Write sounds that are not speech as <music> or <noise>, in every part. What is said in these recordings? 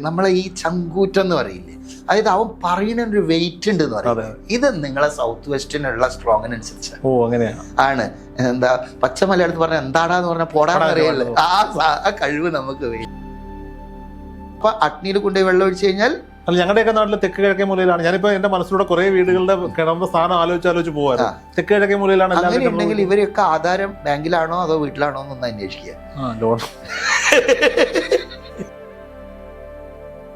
നമ്മളെ ഈ ചങ്കൂറ്റം എന്ന് പറയില്ലേ? അതായത് അവൻ പറയുന്ന ഒരു വെയിറ്റ് ഉണ്ട് എന്ന് പറയുന്നത് പറയും ഇത് നിങ്ങളെ സൗത്ത് വെസ്റ്റിനുള്ള സ്ട്രോങ്ങിനനുസരിച്ച് ഓ അങ്ങനെയാണ് ആണ്. എന്താ പച്ച മലയാളത്തിൽ പറഞ്ഞ എന്താടാന്ന് പറഞ്ഞ പോടാന്ന് ആ ആ കഴിവ് നമുക്ക് വേണം. അപ്പൊ അഗ്നിയിൽ കൊണ്ടുപോയി വെള്ളം ഒഴിച്ചു കഴിഞ്ഞാൽ? അല്ല ഞങ്ങളുടെയൊക്കെ നാട്ടിൽ തെക്ക് കിഴക്കേ മൂലയിലാണ്. ഞാനിപ്പോ എന്റെ മനസ്സിലൂടെ കുറെ വീടുകളുടെ കിടന്ന സ്ഥാനം ആലോചിച്ച് ആലോചിച്ച് പോവായിരുന്നു തെക്ക് കിഴക്കേ മൂലയിലാണ് അങ്ങനെയുണ്ടെങ്കിൽ ഇവരൊക്കെ ആധാരം ബാങ്കിലാണോ അതോ വീട്ടിലാണോ എന്നൊന്ന് അന്വേഷിക്കുക. ആ, ലോൺ. <laughs>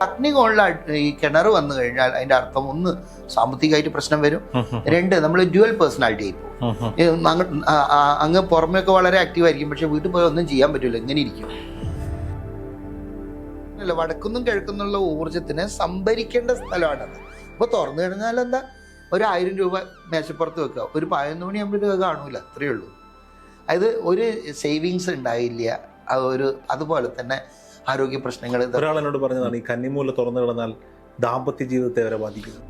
അഗ്നികോണിൽ ഈ കിണർ വന്നു കഴിഞ്ഞാൽ അതിന്റെ അർത്ഥം ഒന്ന് സാമ്പത്തികമായിട്ട് പ്രശ്നം വരും. രണ്ട് നമ്മൾ ഡ്യുവൽ പേഴ്സണാലിറ്റി ആയി പോകും. അങ്ങ് പുറമേയൊക്കെ വളരെ ആക്റ്റീവ് ആയിരിക്കും. പക്ഷെ വീട്ടിൽ പോയി ഒന്നും ചെയ്യാൻ പറ്റില്ല ഇങ്ങനെ ഇരിക്കും. അല്ല വടക്കുന്നും കിഴക്കുന്നുള്ള ഊർജത്തിന് സംഭരിക്കേണ്ട സ്ഥലമാണത്. അപ്പൊ തുറന്നു കഴിഞ്ഞാൽ എന്താ? ഒരു ആയിരം രൂപ മേശപ്പുറത്ത് വെക്കുക. ഒരു പതിനൊന്ന് മണിയാകുമ്പോഴത്തേക്ക് കാണൂല. അത്രയേ ഉള്ളൂ. അതായത് ഒരു സേവിങ്സ് ഉണ്ടായില്ല. ഒരു അതുപോലെ തന്നെ ആരോഗ്യ പ്രശ്നങ്ങൾ ഒരാൾ എന്നോട് പറഞ്ഞതാണ് ഈ കന്നിമൂല തുറന്നു കിടന്നാൽ ദാമ്പത്യ ജീവിതത്തെ വരെ ബാധിക്കുന്നു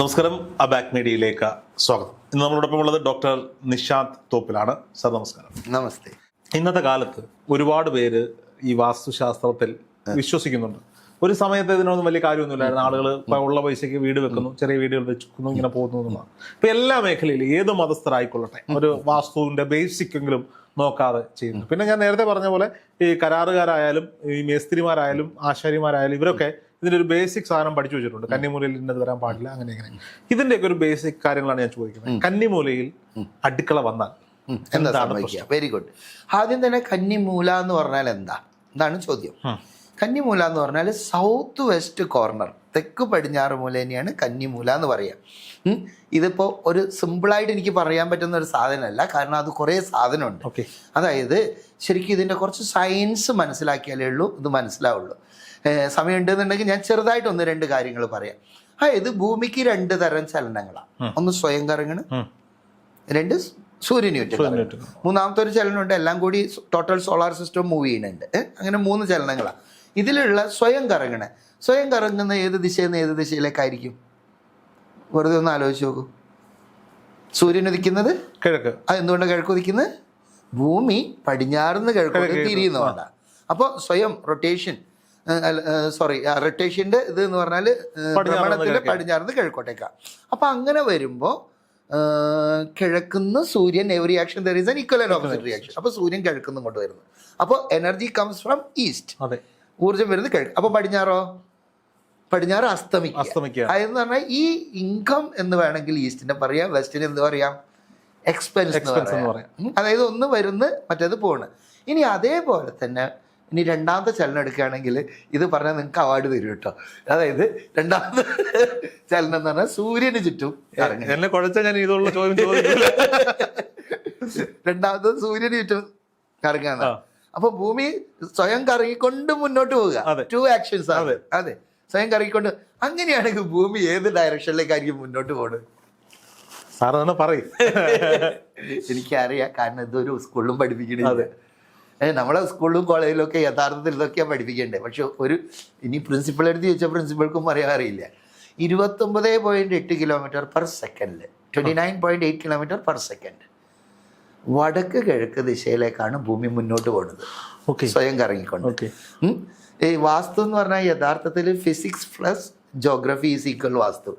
നമസ്കാരം അബാക് മീഡിയയിലേക്ക് സ്വാഗതം. ഇന്ന് നമ്മളോടൊപ്പം ഉള്ളത് ഡോക്ടർ നിഷാന്ത് തോപ്പിലാണ്. സർ നമസ്കാരം. നമസ്തേ. ഇന്നത്തെ കാലത്ത് ഒരുപാട് പേര് ഈ വാസ്തുശാസ്ത്രത്തിൽ വിശ്വസിക്കുന്നുണ്ട്. ഒരു സമയത്ത് ഇതിനൊന്നും വലിയ കാര്യമൊന്നുമില്ലായിരുന്നു. ആളുകൾ ഉള്ള പൈസയ്ക്ക് വീട് വെക്കുന്നു ചെറിയ വീടുകൾ വെക്കുന്നു ഇങ്ങനെ പോകുന്നു എന്നുള്ളതാണ്. ഇപ്പൊ എല്ലാ മേഖലയിലും ഏത് മതസ്ഥരായിക്കൊള്ളട്ടെ ഒരു വാസ്തുവിന്റെ ബേസിക് എങ്കിലും നോക്കാതെ ചെയ്യുന്നു. പിന്നെ ഞാൻ നേരത്തെ പറഞ്ഞ പോലെ ഈ കരാറുകാരായാലും ഈ മേസ്തിരിമാരായാലും ആശാരിമാരായാലും ഇവരൊക്കെ ഇതിന്റെ ഒരു ബേസിക് സാധനം പഠിച്ചു വെച്ചിട്ടുണ്ട്. കന്നിമൂലയിൽ ഇന്നത് വരാൻ പാടില്ല അങ്ങനെ ഇങ്ങനെ. ഇതിന്റെയൊക്കെ ഒരു ബേസിക് കാര്യങ്ങളാണ് ഞാൻ ചോദിക്കുന്നത്. കന്നിമൂലയിൽ അടുക്കള വന്നാൽ എന്താ എന്താണ് സംഭവിക്കുക? വെരി ഗുഡ് ആദ്യം തന്നെ കന്നിമൂല എന്ന് പറഞ്ഞാൽ എന്താ? എന്താണ് ചോദ്യം. കന്നിമൂല എന്ന് പറഞ്ഞാൽ സൗത്ത് വെസ്റ്റ് കോർണർ തെക്ക് പടിഞ്ഞാറ് മൂല തന്നെയാണ് കന്നിമൂല എന്ന് പറയാം. ഇതിപ്പോൾ ഇതിപ്പോ ഒരു സിമ്പിളായിട്ട് എനിക്ക് പറയാൻ പറ്റുന്ന ഒരു സാധനമല്ല. കാരണം അത് കുറേ സാധനമുണ്ട്. അതായത് ശരിക്കും ഇതിന്റെ കുറച്ച് സയൻസ് മനസ്സിലാക്കിയാലേ ഉള്ളൂ ഇത് മനസ്സിലാവുള്ളൂ. സമയമുണ്ടെന്നുണ്ടെങ്കിൽ ഞാൻ ചെറുതായിട്ട് ഒന്ന് രണ്ട് കാര്യങ്ങൾ പറയാം. അതായത് ഭൂമിക്ക് രണ്ട് തരം ചലനങ്ങളാണ് ഒന്ന് സ്വയം കറങ്ങണ് രണ്ട് സൂര്യനുറ്റ്. മൂന്നാമത്തെ ഒരു ചലനമുണ്ട് എല്ലാം കൂടി ടോട്ടൽ സോളാർ സിസ്റ്റം മൂവ് ചെയ്യുന്നുണ്ട്. അങ്ങനെ മൂന്ന് ചലനങ്ങളാണ് ഇതിലുള്ള സ്വയം കറങ്ങണ. സ്വയം കറങ്ങുന്ന ഏത് ദിശയിൽ നിന്ന് ഏത് ദിശയിലേക്കായിരിക്കും? വെറുതെ ഒന്ന് ആലോചിച്ച് നോക്കൂ. സൂര്യൻ ഉദിക്കുന്നത് കിഴക്ക്. അത് എന്തുകൊണ്ട് കിഴക്ക് ഉദിക്കുന്നത്? ഭൂമി പടിഞ്ഞാറുന്ന കിഴക്കോട്ട് കിഴക്ക് തിരിയുന്നതുകൊണ്ടാണ് അപ്പോൾ സ്വയം റൊട്ടേഷൻ സോറി റൊട്ടേഷന്റെ ഇത് എന്ന് പറഞ്ഞാൽ ഭ്രമണത്തിന്റെ കിഴക്കേ. കിഴക്കോട്ടേക്കാണ് അപ്പോൾ അങ്ങനെ വരുമ്പോൾ കിഴക്കുന്ന സൂര്യൻ every action there is an and opposite reaction അപ്പോൾ സൂര്യൻ കിഴക്കുന്നു കൊണ്ട് വരുന്നു. അപ്പോൾ എനർജി കംസ് ഫ്രം ഈസ്റ്റ് അതെ. ഊർജം വരുന്നത് കിഴക്ക് അപ്പോൾ പടിഞ്ഞാറോ? പടിഞ്ഞാറ് അസ്തമിക്കുക. അസ്തമിക്കുക അതെന്ന് പറഞ്ഞാൽ ഈ ഇൻകം എന്ന് വേണമെങ്കിൽ ഈസ്റ്റിനെ പറയാം വെസ്റ്റിന് എന്ത് പറയാം? എക്സ്പെൻസ് എന്ന് പറയാം. അതായത് ഒന്ന് വരുന്ന് മറ്റേത് പോണ്. ഇനി അതേപോലെ തന്നെ ഇനി രണ്ടാമത്തെ ചലനം എടുക്കുകയാണെങ്കിൽ ഇത് പറഞ്ഞാൽ നിങ്ങൾക്ക് അവാർഡ് തരും കേട്ടോ. അതായത് രണ്ടാമത്തെ ചലനം എന്ന് പറഞ്ഞാൽ സൂര്യന് ചുറ്റും എന്നെ കുഴച്ച ഞാൻ ഇതുള്ള ചോദ്യം ചോദിക്കില്ല <laughs> രണ്ടാമത് സൂര്യന് ചുറ്റും കറങ്ങാന്ന് ആ. അപ്പൊ ഭൂമി സ്വയം കറങ്ങിക്കൊണ്ട് മുന്നോട്ട് പോവുക. അതെ. ടു ആക്ഷൻസ് അതെ. അതെ. സ്വയം കറങ്ങിക്കൊണ്ട് അങ്ങനെയാണെങ്കിൽ ഭൂമി ഏത് ഡയറക്ഷനിലേക്കായിരിക്കും മുന്നോട്ട് പോകുന്നത് സാർ തന്നെ പറയും. <laughs> എനിക്കറിയാം. കാരണം ഇതൊരു സ്കൂളിലും. പഠിപ്പിക്കണില്ല. നമ്മളെ സ്കൂളിലും കോളേജിലും ഒക്കെ യഥാർത്ഥത്തിൽ ഇതൊക്കെയാണ് പഠിപ്പിക്കേണ്ടത്. പക്ഷെ ഒരു ഇനി പ്രിൻസിപ്പൾ എടുത്ത് ചോദിച്ചാൽ പ്രിൻസിപ്പൾക്കും പറയാൻ അറിയില്ല. ഇരുപത്തൊമ്പത് പോയിന്റ് എട്ട് കിലോമീറ്റർ പെർ സെക്കൻഡിൽ twenty nine point eight kilometre per second വടക്ക് കിഴക്ക് ദിശയിലേക്കാണ് ഭൂമി മുന്നോട്ട് പോകുന്നത് ഓക്കെ സ്വയം കറങ്ങിക്കൊണ്ട് ഓക്കെ. ഈ വാസ്തു എന്ന് പറഞ്ഞാൽ യഥാർത്ഥത്തിൽ physics plus geography is equal vastu.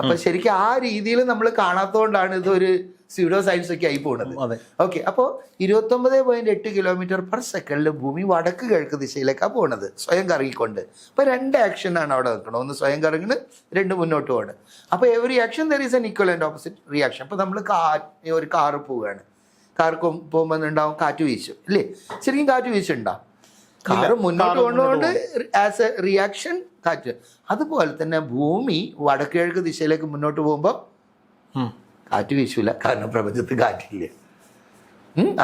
അപ്പൊ ശരിക്കും ആ രീതിയിൽ നമ്മൾ കാണാത്തതുകൊണ്ടാണ് ഇതൊരു സ്യൂഡോ സയൻസ് ഒക്കെ ആയി പോകുന്നത് ഓക്കെ അപ്പോൾ ഇരുപത്തൊമ്പത് പോയിന്റ് എട്ട് കിലോമീറ്റർ പെർ സെക്കൻഡിൽ ഭൂമി വടക്ക് കിഴക്ക് ദിശയിലേക്കാണ് പോകുന്നത് സ്വയം കറങ്ങിക്കൊണ്ട്. അപ്പോൾ രണ്ട് ആക്ഷൻ ആണ് അവിടെ നിൽക്കുന്നത് ഒന്ന് സ്വയം കറങ്ങുന്നത് രണ്ട് മുന്നോട്ട് പോകുന്നത് അപ്പോൾ every action there is an equal and opposite reaction അപ്പോൾ നമ്മൾ കാ ഒരു കാറ് പോവുകയാണ്. കാർ പോകുമ്പോൾ ഉണ്ടാവും? കാറ്റ് വീശും ഇല്ലേ ശരിക്കും കാറ്റ് വീശുണ്ടാവും കാറ് മുന്നോട്ട് കൊണ്ടുകൊണ്ട് ആസ് എ റിയാക്ഷൻ കാറ്റ് അതുപോലെ തന്നെ ഭൂമി വടക്കിഴക്ക് ദിശയിലേക്ക് മുന്നോട്ട് പോകുമ്പോൾ കാറ്റ് വീശൂല കാരണം പ്രപഞ്ചത്ത് കാറ്റില്ല.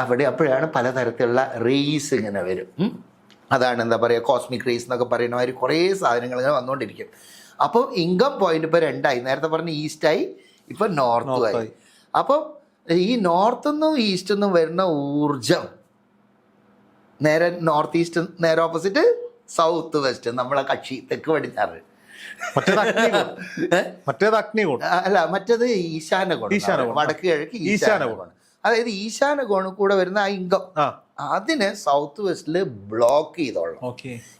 അവിടെ അപ്പോഴാണ് പലതരത്തിലുള്ള റേസ് ഇങ്ങനെ വരും. അതാണ് എന്താ പറയുക കോസ്മിക് റേസ് എന്നൊക്കെ പറയുന്ന മാതിരി കുറേ സാധനങ്ങൾ ഇങ്ങനെ വന്നുകൊണ്ടിരിക്കും. അപ്പോൾ ഇൻകം പോയിന്റ് ഇപ്പോൾ രണ്ടായി. നേരത്തെ പറഞ്ഞ ഈസ്റ്റായി ഇപ്പം നോർത്തുമായി നോർത്ത് ആയി. അപ്പം ഈ നോർത്തുനിന്നും ഈസ്റ്റിൽ നിന്നും വരുന്ന ഊർജം നേരെ നോർത്ത് ഈസ്റ്റ് നേരെ ഓപ്പോസിറ്റ് സൗത്ത് വെസ്റ്റ്. നമ്മളെ കക്ഷി തെക്ക് പടിഞ്ഞാറ്. മറ്റേത് അഗ്നികോൺ അല്ല മറ്റേത് ഈശാന കോൺ. വടക്ക് കിഴക്ക് ഈശാന ഈശാന കോൺ. കോൺ. അതായത് ഈശാന കോണ് കൂടെ വരുന്ന ആ ഇംഗം അതിനെ സൗത്ത് വെസ്റ്റിൽ ബ്ലോക്ക് ചെയ്തോളാം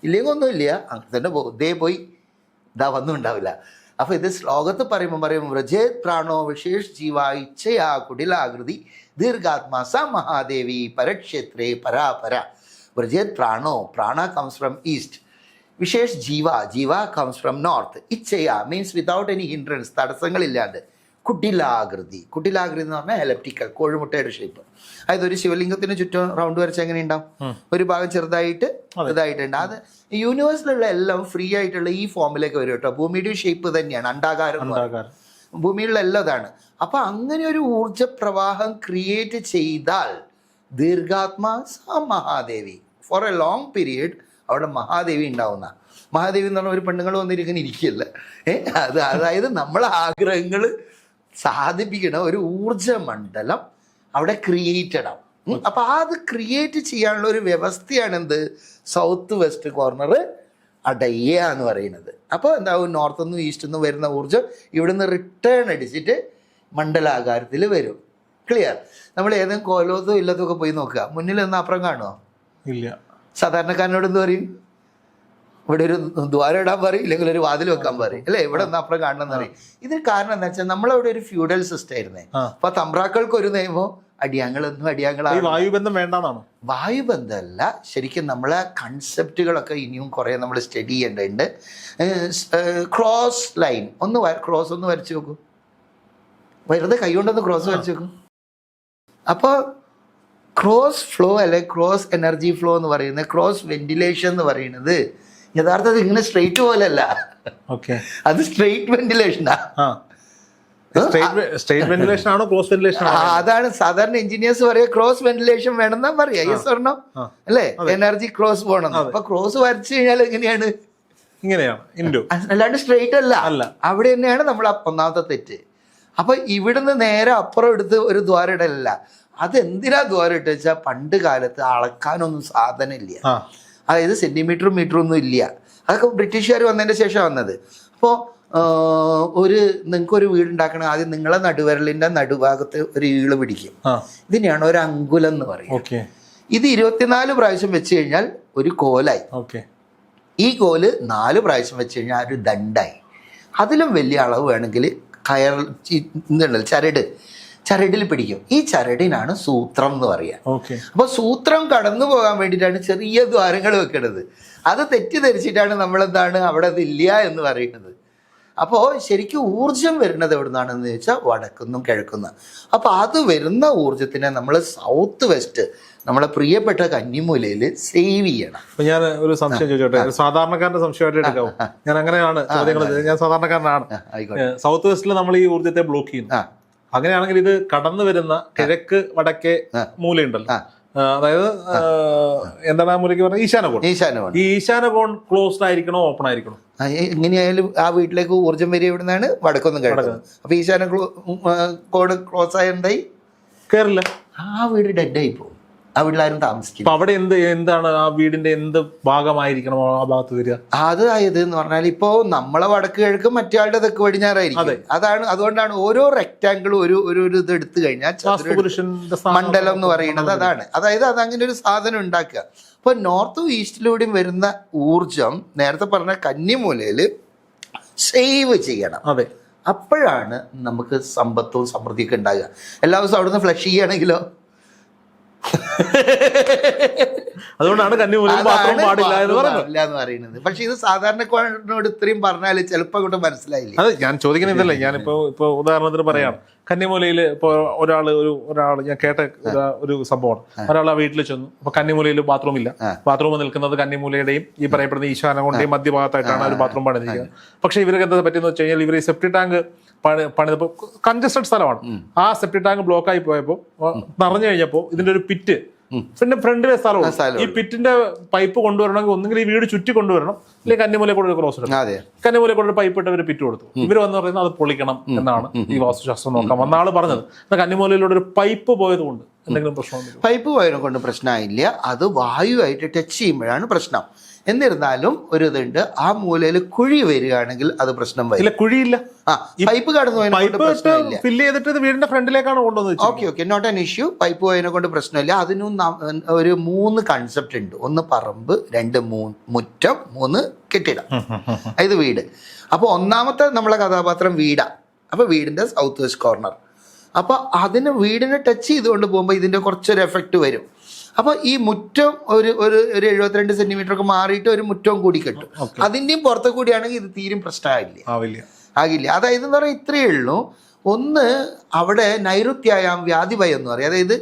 ഇല്ലെങ്കിൽ ഒന്നുമില്ല. അങ്ങനെ ദേ പോയി. ഇതാ വന്നും ഉണ്ടാവില്ല അപ്പൊ ഇത് ശ്ലോകത്ത് പറയുമ്പോൾ പറയും വ്രജേ പ്രാണോ വിശേഷ ജീവ ഇച്ഛയാ കുടിലാകൃതി ദീർഘാത്മാ സ മഹാദേവി പരക്ഷേത്രേ പരാപര. വ്രജേത് പ്രാണോ? പ്രാണ കംസ് ഫ്രം ഈസ്റ്റ് വിശേഷ് ജീവ ജീവ കംസ് ഫ്രം നോർത്ത് ഇച്ഛയ മീൻസ് വിതൗട്ട് എനി ഹിൻഡ്രൻസ് തടസ്സങ്ങളില്ലാണ്ട്. കുട്ടിലാകൃതി കുട്ടിലാകൃതി എന്ന് പറഞ്ഞാൽ എലപ്റ്റിക്കൽ കോഴിമുട്ടയുടെ ഷേപ്പ് അതായത് ഒരു ശിവലിംഗത്തിന് ചുറ്റും റൗണ്ട് വരച്ച എങ്ങനെ ഉണ്ടാവും ഒരു ഭാഗം ചെറുതായിട്ട് ഇതായിട്ടുണ്ട്. അത് യൂണിവേഴ്സിലുള്ള എല്ലാം ഫ്രീ ആയിട്ടുള്ള ഈ ഫോമിലേക്ക് വരും കേട്ടോ. ഭൂമിയുടെ ഷേപ്പ് തന്നെയാണ് അണ്ടാകാരം ഭൂമിയിലുള്ള എല്ലാം അതാണ്. അപ്പൊ അങ്ങനെ ഒരു ഊർജ പ്രവാഹം ക്രിയേറ്റ് ചെയ്താൽ ദീർഘാത്മാ സ മഹാദേവി. ഫോർ എ ലോങ് പീരിയഡ് അവിടെ മഹാദേവി ഉണ്ടാവുന്ന. മഹാദേവി എന്ന് പറഞ്ഞ ഒരു പെണ്ണുങ്ങൾ വന്നിരിക്കുന്ന ഇരിക്കില്ല? ഏഹ് അത് അതായത് നമ്മളെ ആഗ്രഹങ്ങൾ സാധിപ്പിക്കണ ഒരു ഊർജ മണ്ഡലം അവിടെ ക്രിയേറ്റഡ് ആവും അപ്പം അത് ക്രിയേറ്റ് ചെയ്യാനുള്ള ഒരു വ്യവസ്ഥയാണ് എന്ത്? സൗത്ത് വെസ്റ്റ് കോർണർ അടയ്യ എന്ന് പറയുന്നത്. അപ്പോൾ എന്താവും? നോർത്ത് നിന്നും ഈസ്റ്റ് നിന്നും വരുന്ന ഊർജം ഇവിടുന്ന് റിട്ടേൺ അടിച്ചിട്ട് മണ്ഡലാകാരത്തിൽ വരും. ക്ലിയർ നമ്മൾ ഏതെങ്കിലും കോലോത്തോ ഇല്ലത്തോ ഒക്കെ പോയി നോക്കുക. മുന്നിൽ നിന്ന് അപ്പുറം കാണുമോ ഇല്ല. സാധാരണക്കാരനോട് എന്ത് പറയും? ഇവിടെ ഒരു ദ്വാരം ഇടാൻ പറയും ഇല്ലെങ്കിൽ ഒരു വാതിൽ വെക്കാൻ പറയും. അല്ലേ? ഇവിടെ നിന്ന് അപ്പുറം കാണണം എന്ന് പറയും. ഇതിന് കാരണം എന്താ വെച്ചാൽ നമ്മളവിടെ ഒരു ഫ്യൂഡൽ സിസ്റ്റം ആയിരുന്നേ. അപ്പൊ തമ്പ്രാക്കൾക്ക് ഒരു നിയമം അടിയാങ്ങളൊന്നും എന്നും അടിയാങ്ങളാണ് വായുബന്ധം വേണ്ടാന്നാണോ? വായുബന്ധമല്ല. ശരിക്കും നമ്മളെ കൺസെപ്റ്റുകളൊക്കെ ഇനിയും കുറേ നമ്മൾ സ്റ്റഡി ചെയ്യേണ്ടതുണ്ട്. ക്രോസ് ലൈൻ ഒന്ന് ക്രോസ് ഒന്ന് വരച്ചു നോക്കൂ. വെറുതെ കൈകൊണ്ടൊന്ന് ക്രോസ് വരച്ചു നോക്കൂ. അപ്പോൾ ക്രോസ് ഫ്ലോ അല്ലെ ക്രോസ് എനർജി ഫ്ലോ എന്ന് പറയുന്നത് ക്രോസ് വെന്റിലേഷൻ എന്ന് പറയുന്നത് യഥാർത്ഥത്തിൽ ഇങ്ങനെ സ്ട്രെയിറ്റ് പോലല്ല. ഓക്കെ അത് സ്ട്രെയിറ്റ് വെന്റിലേഷനാ ആ. സ്ട്രേറ്റ് വെന്റിലേഷൻ ആണോ വെന്റിലേഷൻ അതാണ് സാധാരണ എഞ്ചിനീയേഴ്സ് പറയാ ക്രോസ് വെന്റിലേഷൻ വേണമെന്നാ പറയാ ആ. അല്ലേ? എനർജി ക്രോസ് പോകണം. അപ്പൊ ക്രോസ് വരച്ചു കഴിഞ്ഞാൽ എങ്ങനെയാണ്? ഇങ്ങനെയാണ്. അല്ലാണ്ട് സ്ട്രെയിറ്റ് അല്ല. അല്ല. അവിടെ തന്നെയാണ് നമ്മൾ ഒന്നാമത്തെ തെറ്റ്. അപ്പൊ ഇവിടുന്ന് നേരെ അപ്പുറം എടുത്ത് ഒരു ദ്വാര ഇടലല്ല അത് എന്തിനാ ദ്വാരം ഇട്ട് വെച്ചാൽ പണ്ട് കാലത്ത് അളക്കാനൊന്നും സാധനമില്ല. ഇല്ല അതായത് സെന്റിമീറ്ററും മീറ്ററും ഒന്നും ഇല്ല. അതൊക്കെ ബ്രിട്ടീഷുകാർ വന്നതിന്റെ ശേഷം വന്നത്. അപ്പോൾ ഒരു നിങ്ങൾക്ക് ഒരു വീട് ഉണ്ടാക്കണ ആദ്യം നിങ്ങളെ നടുവരലിന്റെ നടുഭാഗത്ത് ഒരു ഈൾ പിടിക്കും. ഇതിനെയാണ് ഒരു അങ്കുലം എന്ന് പറയും ഓക്കെ. ഇത് ഇരുപത്തിനാല് പ്രാവശ്യം വെച്ച് കഴിഞ്ഞാൽ ഒരു കോലായി. ഓക്കെ. ഈ കോൽ നാല് പ്രാവശ്യം വെച്ച് കഴിഞ്ഞാൽ ഒരു ദണ്ടായി അതിലും വലിയ അളവ് വേണമെങ്കിൽ കയർ എന്തുണ്ടല്ലോ ചരട്. ചരടിൽ പിടിക്കും. ഈ ചരടിനാണ് സൂത്രം എന്ന് പറയുക ഓക്കെ. അപ്പോൾ സൂത്രം കടന്നു പോകാൻ വേണ്ടിയിട്ടാണ് ചെറിയ ദ്വാരങ്ങൾ വെക്കുന്നത് അത് തെറ്റിദ്ധരിച്ചിട്ടാണ് നമ്മളെന്താണ് അവിടെ അതില്ല എന്ന് പറയുന്നത്. അപ്പോൾ ശരിക്കും ഊർജം വരുന്നത് എവിടുന്നാണെന്ന് ചോദിച്ചാൽ വടക്കുന്നും കിഴക്കുന്നും. അപ്പോൾ അത് വരുന്ന ഊർജത്തിനെ നമ്മൾ സൗത്ത് വെസ്റ്റ് നമ്മളെ പ്രിയപ്പെട്ട കന്നിമൂലയിൽ സേവ് ചെയ്യണം. അപ്പൊ ഞാൻ ഒരു സംശയം ചോദിച്ചോട്ടെ? സാധാരണക്കാരന്റെ സംശയമായിട്ട് എടുക്കാം ഞാൻ അങ്ങനെയാണ് ചോദ്യങ്ങൾ ഞാൻ സാധാരണക്കാരനാണ്. സൗത്ത് വെസ്റ്റിൽ നമ്മൾ ഈ ഊർജത്തെ ബ്ലോക്ക് ചെയ്യുന്നു. അങ്ങനെയാണെങ്കിൽ ഇത് കടന്നു വരുന്ന കിഴക്ക് വടക്കേ. മൂലയുണ്ടല്ലോ. അതായത് ആ, മുറിക്ക് ആ മൂലയ്ക്ക് പറഞ്ഞത്? ഈശാനകോൺ. ഈശാനമാണ് ഈ ഈശാനകോൺ ക്ലോസ്ഡ് ആയിരിക്കണോ ഓപ്പൺ ആയിരിക്കണോ? എങ്ങനെയായാലും ആ വീട്ടിലേക്ക് ഊർജം വരിക നിന്നാണ് വടക്കൊന്നും കിടക്കുന്നത് അപ്പൊ ഈശാന ക്ലോ കോഡ് ക്ലോസ് ആയ എന്തായി കേറില്ല. ആ വീട് ഡെഡായി പോകും ആ വീട്ടിലാരും താമസിക്കും അവിടെ എന്ത് എന്താണ് ആ വീടിന്റെ എന്ത് ഭാഗമായിരിക്കണം ആ ഭാഗത്ത് വരിക? അതായത് എന്ന് പറഞ്ഞാൽ ഇപ്പോ നമ്മളെ വടക്ക് കിഴക്ക് മറ്റേ തെക്ക് പടിഞ്ഞാറായിരിക്കും. അതാണ് അതുകൊണ്ടാണ് ഓരോ റെക്റ്റാങ്കിളും ഒരു ഒരു ഇത് എടുത്തു കഴിഞ്ഞാൽ മണ്ഡലം എന്ന് പറയുന്നത് അതാണ്. അതായത് അത് അങ്ങനെ ഒരു സാധനം ഉണ്ടാക്കുക. അപ്പോൾ നോർത്തും ഈസ്റ്റിലൂടെയും വരുന്ന ഊർജം നേരത്തെ പറഞ്ഞ കന്നിമൂലയിൽ സേവ് ചെയ്യണം. അതെ. അപ്പോഴാണ് നമുക്ക് സമ്പത്തും സമൃദ്ധിയൊക്കെ ഉണ്ടാകുക. എല്ലാ ദിവസവും അവിടുന്ന് ഫ്ലഷ് ചെയ്യുകയാണെങ്കിലോ? അതുകൊണ്ടാണ് കന്നിമൂലം ബാത്റൂം പാടില്ല എന്ന് പറയുന്നത്. പക്ഷെ ഇത് സാധാരണക്കാരനോട് ഇത്രയും പറഞ്ഞാൽ ചിലപ്പോൾ അങ്ങോട്ട് മനസ്സിലായില്ല? അത് ഞാൻ ചോദിക്കുന്ന ഇതല്ലേ ഞാനിപ്പോ ഇപ്പൊ ഉദാഹരണത്തിന് പറയാം. കന്നിമൂലയിൽ ഇപ്പൊ ഒരാൾ ഒരു ഒരാൾ ഞാൻ കേട്ട ഒരു- സംഭവമാണ്. ഒരാൾ ആ വീട്ടിൽ ചെന്നു. അപ്പൊ കന്നിമൂലയിൽ ബാത്റൂം ഇല്ല. ബാത്റൂം നിൽക്കുന്നത് കന്നിമൂലയുടെയും ഈ പറയപ്പെടുന്ന ഈശാനകൊണ്ടേയും മധ്യഭാഗത്തായിട്ടാണ് ഒരു ബാത്റൂം പണിതിരിക്കുന്നത്. പക്ഷെ ഇവർക്ക് എന്താ പറ്റിയെന്ന് വെച്ച് കഴിഞ്ഞാൽ ഇവർ സെപ്റ്റി ടാങ്ക് പണി പണിതപ്പോ കൺജസ്റ്റഡ് സ്ഥലമാണ്. ആ സെപ്റ്റി ടാങ്ക് ബ്ലോക്ക് ആയി പോയപ്പോൾ നിറഞ്ഞു കഴിഞ്ഞപ്പോൾ ഇതിന്റെ ഒരു പിറ്റ് പിന്നെ ഫ്രണ്ടിലെ സ്ഥലമാണ്. ഈ പിറ്റിന്റെ പൈപ്പ് കൊണ്ടുവരണമെങ്കിൽ ഒന്നുകിൽ ഈ വീട് ചുറ്റി കൊണ്ടുവരണം അല്ലെങ്കിൽ കന്നിമൂലെ കൂടെ ഒരു ക്രോസ് ഇടണം. കന്നിമൂലെ കൂടെ പൈപ്പ് ഇട്ട് ഒരു പിറ്റ് കൊടുത്തു. ഇവർ വന്ന് പറയുന്നത് അത് പൊളിക്കണം എന്നാണ് ഈ വാസ്തുശാസ്ത്രം നോക്കാം വന്ന ആൾ പറഞ്ഞത്. കന്നിമൂലയിലൂടെ ഒരു പൈപ്പ് പോയത് കൊണ്ട് എന്തെങ്കിലും പ്രശ്നം പൈപ്പ് പോയതിനെ കൊണ്ട് പ്രശ്നമായില്ല. അത് വായുവായിട്ട് ടച്ച് ചെയ്യുമ്പോഴാണ് പ്രശ്നം. എന്നിരുന്നാലും ഒരു ഇതുണ്ട്. ആ മൂലയിൽ കുഴി വരികയാണെങ്കിൽ അത് പ്രശ്നം വരും. ഇല്ല കുഴിയില്ല. ആ പൈപ്പ് കടന്നു പോയിട്ട് ഫില്ല് ചെയ്തിട്ട് വീടിന്റെ ഫ്രണ്ടിലേക്കാണ് okay okay not an issue pipe പോയതിനെ കൊണ്ട് പ്രശ്നമില്ല. അതിനും ഒരു മൂന്ന് കൺസെപ്റ്റ് ഉണ്ട്. ഒന്ന് പറമ്പ് രണ്ട് മുറ്റം മൂന്ന് കെട്ടിടം. ഇത് വീട്. അപ്പോൾ ഒന്നാമത്തെ നമ്മളെ കഥാപാത്രം വീടാ. അപ്പോൾ വീടിന്റെ സൗത്ത് വെസ്റ്റ് കോർണർ അപ്പോൾ അതിന് വീടിനെ ടച്ച് ചെയ്തുകൊണ്ട് പോകുമ്പോൾ ഇതിന്റെ കുറച്ചൊരു എഫക്റ്റ് വരും. അപ്പോൾ ഈ മുറ്റം ഒരു ഒരു ഒരു എഴുപത്തിരണ്ട് സെന്റിമീറ്റർ ഒക്കെ മാറിയിട്ട് ഒരു മുറ്റവും കൂടി കെട്ടും. അതിന്റെയും പുറത്ത് കൂടിയാണെങ്കിൽ ഇത് തീരും പ്രശ്നമായില്ല ആവില്ല. ആകില്ല. അതായത് എന്ന് പറഞ്ഞാൽ ഇത്രയേ ഉള്ളൂ. ഒന്ന് അവിടെ നൈಋത്യായാം വ്യാധിഭയം എന്ന് പറയും. അതായത്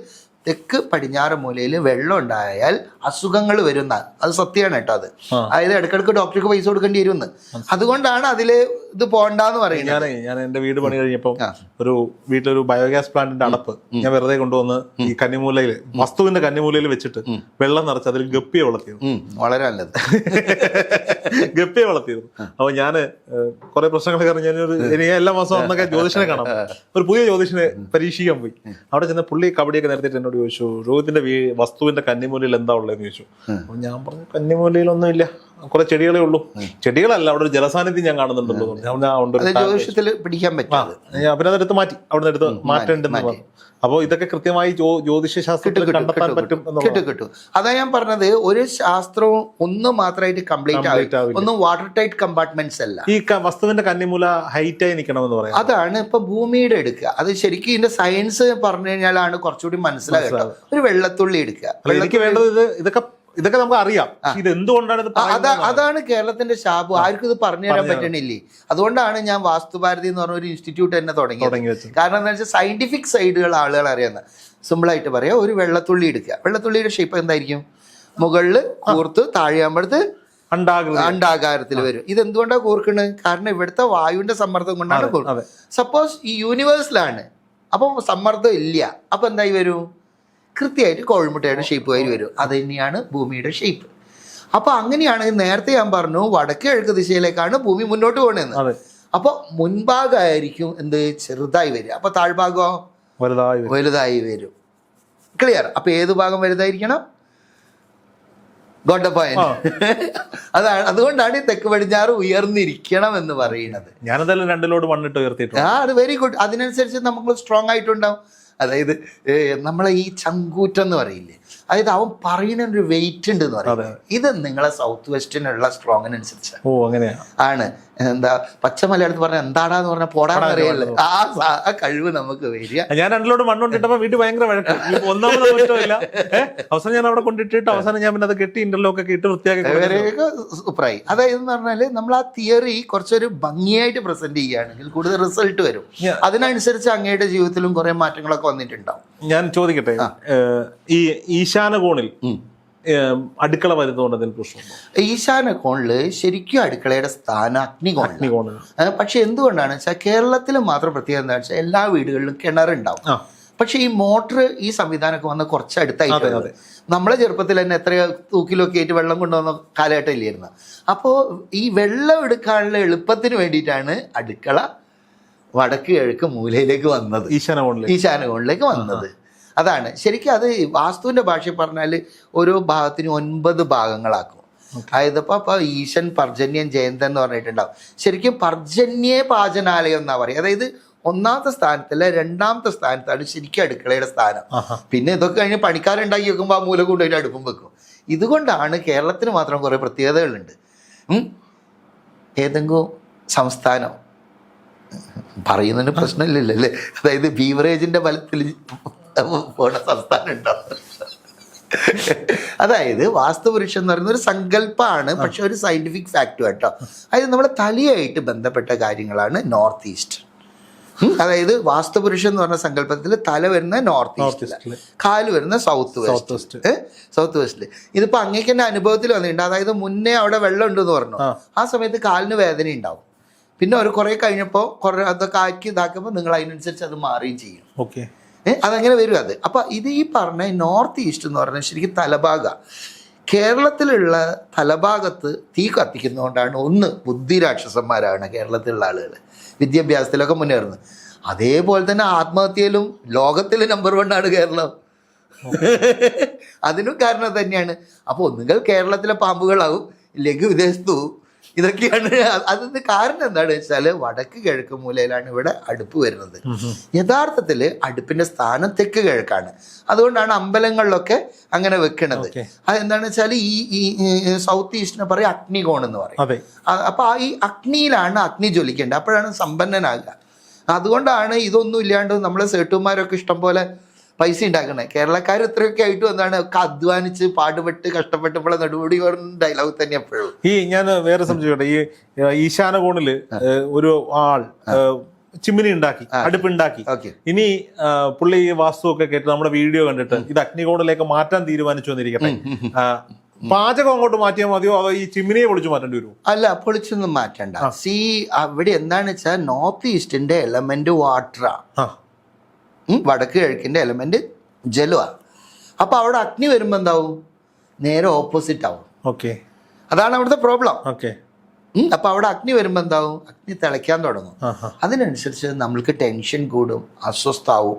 തെക്ക് പടിഞ്ഞാറ് മൂലയിൽ വെള്ളം ഉണ്ടായാൽ അസുഖങ്ങൾ വരുന്ന അത് സത്യമാണ് കേട്ടോ അത്. അതായത് ഇടക്കിടക്ക് ഡോക്ടർക്ക് പൈസ കൊടുക്കേണ്ടി വരുമെന്ന്. അതുകൊണ്ടാണ് അതിൽ ഇത് പോണ്ടെന്ന് പറയുന്നത്. ഞാൻ ഞാൻ എന്റെ വീട് പണി കഴിഞ്ഞപ്പോ ആ. ഒരു വീട്ടിലൊരു ബയോഗ്യാസ് പ്ലാന്റിന്റെ അടപ്പ് ഞാൻ വെറുതെ കൊണ്ടുവന്ന് ഈ കന്നിമൂലയിൽ വസ്തുവിന്റെ കന്നിമൂലയിൽ വെച്ചിട്ട് വെള്ളം നിറച്ച് അതിൽ ഗപ്പിയെ വളർത്തിയിരുന്നു. വളരെ നല്ലത്. <laughs> ഗപ്പിയെ വളർത്തിയിരുന്നു. അപ്പൊ ഞാൻ ഏഹ്, കുറെ പ്രശ്നങ്ങളൊക്കെ അറിഞ്ഞ് ഞാനൊരു എനിക്ക് എല്ലാ മാസം അന്നൊക്കെ ജ്യോതിഷനെ കാണാം. ഒരു പുതിയ ജ്യോതിഷനെ പരീക്ഷിക്കാൻ പോയി. അവിടെ ചെന്ന പുള്ളി കബഡിയൊക്കെ നേരത്തെ എന്നോട് ചോദിച്ചു രോഹിതിന്റെ വസ്തുവിന്റെ കന്നിമൂലയിൽ എന്താ ഉള്ളതെന്ന് ചോദിച്ചു. അപ്പൊ ഞാൻ പറഞ്ഞു കന്നിമൂലയിലൊന്നും ഇല്ല കുറെ ചെടികളേ ഉള്ളൂ. ചെടികളല്ല അവിടെ ഒരു ജലസാന്നിധ്യം ഞാൻ കാണുന്നുണ്ടല്ലോ എന്ന് പറഞ്ഞു. ഞാൻ പറഞ്ഞു, "ആ, ഉണ്ട് ഒരു അത് ജ്യോതിഷത്തിൽ പിടിക്കാൻ പറ്റും അതെടുത്ത് മാറ്റി. അവിടെ നിന്ന് എടുത്ത് മാറ്റേണ്ടെന്ന് പറഞ്ഞു. അപ്പോ ഇതൊക്കെ കൃത്യമായി ജ്യോ- ജ്യോതിഷ ശാസ്ത്രത്തിൽ കണ്ടെത്താൻ പറ്റും കിട്ടും. കിട്ടും അതാ ഞാൻ പറഞ്ഞത് ഒരു ശാസ്ത്രവും ഒന്ന് മാത്രമായിട്ട് കംപ്ലീറ്റ് ആവില്ല. ഒന്നും വാട്ടർ ടൈറ്റ് കമ്പാർട്ട്മെന്റ്സ് അല്ല. ഈ വസ്തുവിന്റെ കന്നിമൂല ഹൈറ്റായി നിൽക്കണമെന്ന് പറയാം. അതാണ് ഇപ്പൊ ഭൂമിയുടെ എടുക്കുക. അത് ശരിക്കും ഇതിന്റെ സയൻസ് പറഞ്ഞു കഴിഞ്ഞാലാണ് കുറച്ചുകൂടി മനസ്സിലാക്കുക ഒരു വെള്ളത്തുള്ളി എടുക്കുക. വെള്ളത്തിൽ എനിക്ക് വേണ്ടത് ഇത് ഇതൊക്കെ ഇതൊക്കെ നമുക്ക് അറിയാം. ഇത് എന്തുകൊണ്ടാണ് ഇത് അതാണ് കേരളത്തിന്റെ ശാപം. ആർക്കും ഇത് പറഞ്ഞു തരാൻ പറ്റണില്ലേ? അതുകൊണ്ടാണ് ഞാൻ വാസ്തുഭാരതി എന്ന് പറഞ്ഞ ഒരു ഇൻസ്റ്റിറ്റ്യൂട്ട് തന്നെ തുടങ്ങി കാരണം എന്താ വെച്ചാൽ സയന്റിഫിക് സൈഡുകൾ ആളുകൾ അറിയുന്ന സിമ്പിളായിട്ട് പറയാം ഒരു വെള്ളത്തുള്ളി എടുക്കുക. വെള്ളത്തുള്ളിയുടെ ഷേപ്പ് എന്തായിരിക്കും? മുകളിൽ കൂർത്ത് താഴെയാകുമ്പോഴത്ത് അണ്ടാകാരത്തിൽ വരും. ഇത് എന്തുകൊണ്ടാണ് കൂർക്കുന്നത് കാരണം ഇവിടുത്തെ വായുവിന്റെ സമ്മർദ്ദം കൊണ്ടാണ് സപ്പോസ് ഈ യൂണിവേഴ്സിലാണ് അപ്പം സമ്മർദ്ദം ഇല്ല. അപ്പം എന്തായി വരും? കൃത്യമായിട്ട് കോഴിമുട്ടയുടെ ഷേപ്പ് ആയി വരും. അത് തന്നെയാണ് ഭൂമിയുടെ ഷേപ്പ് അപ്പൊ അങ്ങനെയാണെങ്കിൽ നേരത്തെ ഞാൻ പറഞ്ഞു വടക്ക് കിഴക്ക് ദിശയിലേക്കാണ് ഭൂമി മുന്നോട്ട് പോകണെന്ന് അപ്പൊ അപ്പോൾ മുൻഭാഗമായിരിക്കും എന്ത്? ചെറുതായി വരിക. അപ്പൊ താഴ്ഭാഗോ? വലുതായി വരും. വലുതായി വരും. ക്ലിയർ അപ്പൊ ഏത് ഭാഗം വലുതായിരിക്കണം? Gotta point. <laughs> അതാണ് അതുകൊണ്ടാണ് ഈ തെക്ക് പടിഞ്ഞാറ് ഉയർന്നിരിക്കണം എന്ന് പറയുന്നത്. ഞാനതെല്ലാം രണ്ടിലോട് മണ്ണിട്ട് ഉയർത്തിയിട്ടുണ്ട്. ആ അത് വെരി ഗുഡ് അതിനനുസരിച്ച് നമുക്ക് സ്ട്രോങ് ആയിട്ടുണ്ടാവും. അതായത് നമ്മളെ ഈ ചങ്കൂറ്റം എന്ന് പറയില്ലേ? അതായത് അവൻ പറയുന്ന ഒരു വെയിറ്റ് ഉണ്ട് എന്ന് പറയുന്നത് ഇത് നിങ്ങളെ സൗത്ത് വെസ്റ്റിനുള്ള സ്ട്രോങ്ങിനനുസരിച്ച് ഓ അങ്ങനെയാണ് ആണ്. എന്താ പച്ച മലയാളത്തിൽ പറഞ്ഞ എന്താടാന്ന് പറഞ്ഞ പോടാന്ന് അറിയില്ല? ആ ആ കഴിവ് നമുക്ക് വരിക. ഞാൻ രണ്ടിലോട് മണ്ണ് കൊണ്ടിട്ടപ്പോ വീട്ടിൽ ഭയങ്കര വഴക്ക്. ഒന്നാമത് അവസാനം ഞാൻ അവിടെ കൊണ്ടിട്ടിട്ട് അവസാനം ഞാൻ പിന്നെ അത് കെട്ടി ഇന്റർലോക്ക് ഒക്കെ ഇട്ട് വൃത്തിയാക്കി സൂപ്പറായി. അതായത് എന്ന് പറഞ്ഞാൽ നമ്മൾ ആ തിയറി കുറച്ചൊരു ഭംഗിയായിട്ട് പ്രസന്റ് ചെയ്യുകയാണെങ്കിൽ കൂടുതൽ റിസൾട്ട് വരും. അതിനനുസരിച്ച് അങ്ങയുടെ ജീവിതത്തിലും കുറെ മാറ്റങ്ങളൊക്കെ വന്നിട്ടുണ്ടാവും. ഞാൻ ചോദിക്കട്ടെ ഈ ഈശാന കോണിൽ അടുക്കള വരുന്നതുകൊണ്ട് ഈശാന കോണിൽ ശരിക്കും അടുക്കളയുടെ സ്ഥാനം അഗ്നികോണിലാണ്. അഗ്നികോണ് ഏഹ് പക്ഷെ എന്തുകൊണ്ടാണ് വെച്ചാൽ കേരളത്തിൽ മാത്രം പ്രത്യേകത എന്താ വെച്ചാൽ എല്ലാ വീടുകളിലും കിണറുണ്ടാവും. ഉണ്ടാവും പക്ഷെ ഈ മോട്ടർ ഈ സംവിധാനമൊക്കെ വന്ന കുറച്ച് അതെ, അടുത്തായിട്ട് നമ്മളെ ചെറുപ്പത്തിൽ തന്നെ എത്ര തൂക്കിലൊക്കെ ആയിട്ട് വെള്ളം കൊണ്ടുവന്ന കാലഘട്ടം ഇല്ലായിരുന്നു അപ്പോൾ ഈ വെള്ളം എടുക്കാനുള്ള എളുപ്പത്തിന് വേണ്ടിയിട്ടാണ് അടുക്കള വടക്ക് കിഴക്ക് മൂലയിലേക്ക് വന്നത്. ഈശാന ഈശാനകോണിലേക്ക് വന്നത്. അതാണ്. ശരിക്കും അത് വാസ്തുവിന്റെ ഭാഷയിൽ പറഞ്ഞാൽ ഓരോ ഭാഗത്തിന് ഒൻപത് ഭാഗങ്ങളാക്കും. അതായത് ഇപ്പൊ ഇപ്പൊ ഈശൻ പർജന്യൻ ജയന്തൻ എന്ന് പറഞ്ഞിട്ടുണ്ടാവും. ശരിക്കും പർജന്യേ പാചനാലയം എന്നാ പറയുക അതായത് ഒന്നാമത്തെ സ്ഥാനത്തല്ല രണ്ടാമത്തെ സ്ഥാനത്താണ് ശരിക്കും അടുക്കളയുടെ സ്ഥാനം. പിന്നെ ഇതൊക്കെ കഴിഞ്ഞ് പണിക്കാരുണ്ടാക്കി വെക്കുമ്പോൾ ആ മൂല കൊണ്ടുപോയിട്ട് അടുപ്പം വെക്കും. ഇതുകൊണ്ടാണ് കേരളത്തിന് മാത്രം കുറേ പ്രത്യേകതകളുണ്ട്. ഏതെങ്കിലും സംസ്ഥാനം. പറയുന്നതിന് പ്രശ്നമില്ലല്ലോ അല്ലേ? അതായത് ബീവറേജിന്റെ ഫലത്തിൽ പോണ സംസ്ഥാനം ഉണ്ടാവും അതായത് വാസ്തുപുരുഷൻ എന്ന് പറയുന്ന ഒരു സങ്കല്പമാണ് പക്ഷെ ഒരു സയന്റിഫിക് ഫാക്റ്റ് കേട്ടോ. അതായത് നമ്മുടെ തലയായിട്ട് ബന്ധപ്പെട്ട കാര്യങ്ങളാണ് നോർത്ത് ഈസ്റ്റ് അതായത് വാസ്തുപുരുഷൻ എന്ന് പറഞ്ഞ സങ്കല്പത്തിൽ തല വരുന്ന നോർത്ത് ഈസ്റ്റിൽ കാൽ വരുന്ന സൗത്ത് വെസ്റ്റ് സൗത്ത് വെസ്റ്റിൽ ഇതിപ്പോ അങ്ങേക്ക് എന്റെ അനുഭവത്തിൽ വന്നിട്ടുണ്ട്. അതായത് മുന്നേ അവിടെ വെള്ളം ഉണ്ടെന്ന് പറഞ്ഞു. ആ. സമയത്ത് കാലിന് വേദന ഉണ്ടാവും പിന്നെ ഒരു കുറെ കഴിഞ്ഞപ്പോൾ കുറെ അതൊക്കെ ആക്കി ഇതാക്കുമ്പോൾ നിങ്ങൾ അതിനനുസരിച്ച് അത് മാറുകയും ചെയ്യും. ഓക്കെ. ഏഹ് അതങ്ങനെ വരും അത്. അപ്പൊ ഇത് ഈ പറഞ്ഞ നോർത്ത് ഈസ്റ്റ് എന്ന് പറഞ്ഞാൽ ശരിക്കും തലഭാഗ. കേരളത്തിലുള്ള തലഭാഗത്ത് തീ കത്തിക്കുന്നതുകൊണ്ടാണ് ഒന്ന് ബുദ്ധി രാക്ഷസന്മാരാണ് കേരളത്തിലുള്ള ആളുകൾ വിദ്യാഭ്യാസത്തിലൊക്കെ മുന്നേറുന്നത്. അതേപോലെ തന്നെ ആത്മഹത്യയിലും ലോകത്തിലെ നമ്പർ വൺ ആണ് കേരളം. <laughs> അതിനും കാരണം തന്നെയാണ്. അപ്പോൾ ഒന്നുകിൽ കേരളത്തിലെ പാമ്പുകളാവും ഇല്ലെങ്കിൽ വിദേശത്തു. ഇതൊക്കെയാണ്. അതിന് കാരണം എന്താണെന്ന് വെച്ചാൽ വടക്ക് കിഴക്ക് മൂലയിലാണ് ഇവിടെ അടുപ്പ് വരുന്നത്. യഥാർത്ഥത്തിൽ അടുപ്പിന്റെ സ്ഥാനം തെക്ക് കിഴക്കാണ്. അതുകൊണ്ടാണ് അമ്പലങ്ങളിലൊക്കെ അങ്ങനെ വെക്കണത്. അതെന്താണെന്ന് വെച്ചാൽ ഈ ഈ സൗത്ത് ഈസ്റ്റിനെ പറയും അഗ്നികോൺ എന്ന് പറയും. അപ്പൊ ആ ഈ അഗ്നിയിലാണ് അഗ്നി ജ്വലിക്കേണ്ടത്. അപ്പോഴാണ് സമ്പന്നനാകുക. അതുകൊണ്ടാണ് ഇതൊന്നും ഇല്ലാണ്ട് നമ്മളെ സേട്ടുമാരൊക്കെ ഇഷ്ടം പോലെ പൈസ ഉണ്ടാക്കണേ. കേരളക്കാർ ഇത്രയൊക്കെ ആയിട്ട് വന്നാണ് ഒക്കെ അധ്വാനിച്ച് പാടുപെട്ട് കഷ്ടപ്പെട്ട് ഇപ്പോൾ പറഞ്ഞ ഡയലോഗ് തന്നെ എപ്പോഴും. ഈ ഞാൻ വേറെ സംശയിക്കട്ടെ ഈ ഈശാന കോണിൽ ഒരു ആൾ ചിമ്മിനി ഉണ്ടാക്കി അടുപ്പുണ്ടാക്കി. ഇനി പുള്ളി ഈ വാസ്തുവൊക്കെ കേട്ട് നമ്മുടെ വീഡിയോ കണ്ടിട്ട് ഇത് അഗ്നികോണിലേക്ക് മാറ്റാൻ തീരുമാനിച്ചു വന്നിരിക്കട്ടെ പാചകം അങ്ങോട്ട് മാറ്റിയാൽ മതിയോ? അതോ ഈ ചിമ്മിനിയെ പൊളിച്ചു മാറ്റേണ്ടി വരുമോ അല്ല പൊളിച്ചൊന്നും മാറ്റണ്ട. സി അവിടെ എന്താണെന്ന് വെച്ചാൽ നോർത്ത് ഈസ്റ്റിന്റെ എലമെന്റ് വാട്ടറാണ് ആ. വടക്ക് കിഴക്കിന്റെ എലമെന്റ് ജലമാണ് അപ്പോൾ അവിടെ അഗ്നി വരുമ്പോൾ എന്താവും? നേരെ ഓപ്പോസിറ്റ് ആവും. ഓക്കെ അതാണ് അവിടുത്തെ പ്രോബ്ലം ഓക്കെ അപ്പൊ അവിടെ അഗ്നി വരുമ്പോൾ എന്താവും? അഗ്നി തിളയ്ക്കാൻ തുടങ്ങും. അതിനനുസരിച്ച് നമ്മൾക്ക് ടെൻഷൻ കൂടും അസ്വസ്ഥാവും.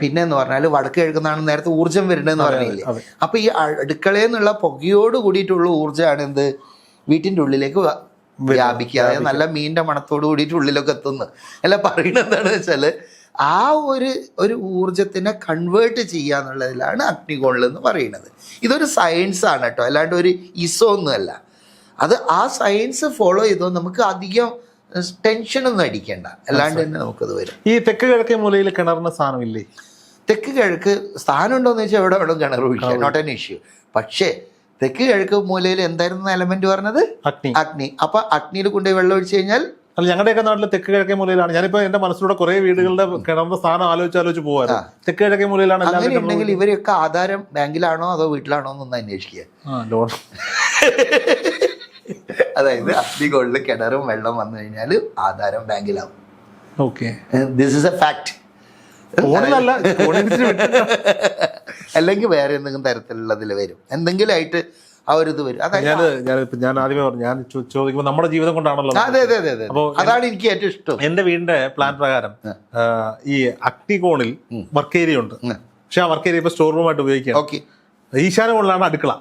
പിന്നെ എന്ന് പറഞ്ഞാൽ വടക്ക് കിഴക്കുന്നാണ് നേരത്തെ ഊർജം വരുന്നതെന്ന് പറഞ്ഞില്ലേ. അപ്പൊ ഈ അടുക്കളയിൽ നിന്നുള്ള പുകയോട് കൂടിയിട്ടുള്ള ഊർജമാണ് എന്ത്? വീട്ടിന്റെ ഉള്ളിലേക്ക് വ്യാപിക്കുക അതായത് നല്ല മീനിന്റെ മണത്തോട് കൂടിയിട്ട് ഉള്ളിലൊക്കെ എത്തുന്നു അല്ല പറയുന്നത് എന്താണെന്ന് വെച്ചാൽ ആ ഒരു ഒരു ഊർജത്തിനെ കൺവേർട്ട് ചെയ്യുക എന്നുള്ളതിലാണ് അഗ്നികോണിൽ എന്ന് പറയുന്നത്. ഇതൊരു സയൻസ് ആണ് കേട്ടോ. അല്ലാണ്ട് ഒരു ഇസോ ഒന്നുമല്ല അത് ആ സയൻസ് ഫോളോ ചെയ്തോ നമുക്ക് അധികം ടെൻഷനൊന്നും അടിക്കേണ്ട. അല്ലാണ്ട് തന്നെ നമുക്കത് വരും. ഈ തെക്ക് കിഴക്കേ മൂലയിൽ കിണറിന് സ്ഥാനമില്ലേ? തെക്ക് കിഴക്ക് സ്ഥാനം ഉണ്ടോയെന്ന് വെച്ചാൽ എവിടെ വേണം കിണർ ഒഴിക്കാം നോട്ട് ആൻ ഇഷ്യൂ പക്ഷേ തെക്ക് കിഴക്ക് മൂലയിൽ എന്തായിരുന്നു എലമെന്റ് പറഞ്ഞത്? അഗ്നി. അഗ്നി. അപ്പൊ അഗ്നിയിൽ കൊണ്ടുപോയി വെള്ളം ഒഴിച്ചു കഴിഞ്ഞാൽ അല്ല ഞങ്ങളുടെയൊക്കെ നാട്ടിൽ തെക്ക് കിഴക്കേ മൂലയിലാണ്. ഞാനിപ്പോ എന്റെ മനസ്സിലൂടെ കുറെ വീടുകളുടെ കിടന്ന സ്ഥാനം ആലോചിച്ച് ആലോചിച്ച് പോവാറ് തെക്ക് കിഴക്കേ മൂലയിലാണ് ഉണ്ടെങ്കിൽ ഇവരെയൊക്കെ ആധാരം ബാങ്കിലാണോ അതോ വീട്ടിലാണോ എന്നൊന്ന് അന്വേഷിക്കുക ലോൺ. അതായത് അഗ്നികളിൽ കിണറും വെള്ളം വന്നു കഴിഞ്ഞാൽ ആധാരം ബാങ്കിലാവും. Okay. This is a fact അല്ലെങ്കിൽ വേറെ എന്തെങ്കിലും തരത്തിലുള്ളതിൽ വരും. എന്തെങ്കിലും ആയിട്ട് ആ ഒരു ഇത് വരും. ഞാൻ ഞാൻ ആദ്യമേ പറഞ്ഞു ഞാൻ ചോദിക്കുമ്പോൾ നമ്മുടെ ജീവിതം കൊണ്ടാണല്ലോ അതെ അതെ അതെ അതെ. അതാണ് എനിക്ക് ഏറ്റവും ഇഷ്ടം. എന്റെ വീടിന്റെ പ്ലാൻ പ്രകാരം ഈ അക്ടികോണിൽ വർക്ക് ഏരിയ ഉണ്ട്. പക്ഷെ ആ വർക്ക് ഏരിയ ഇപ്പൊ സ്റ്റോർ റൂമായിട്ട് ഉപയോഗിക്കാം ഓക്കെ. ഈശാന കോണിലാണ് അടുക്കള.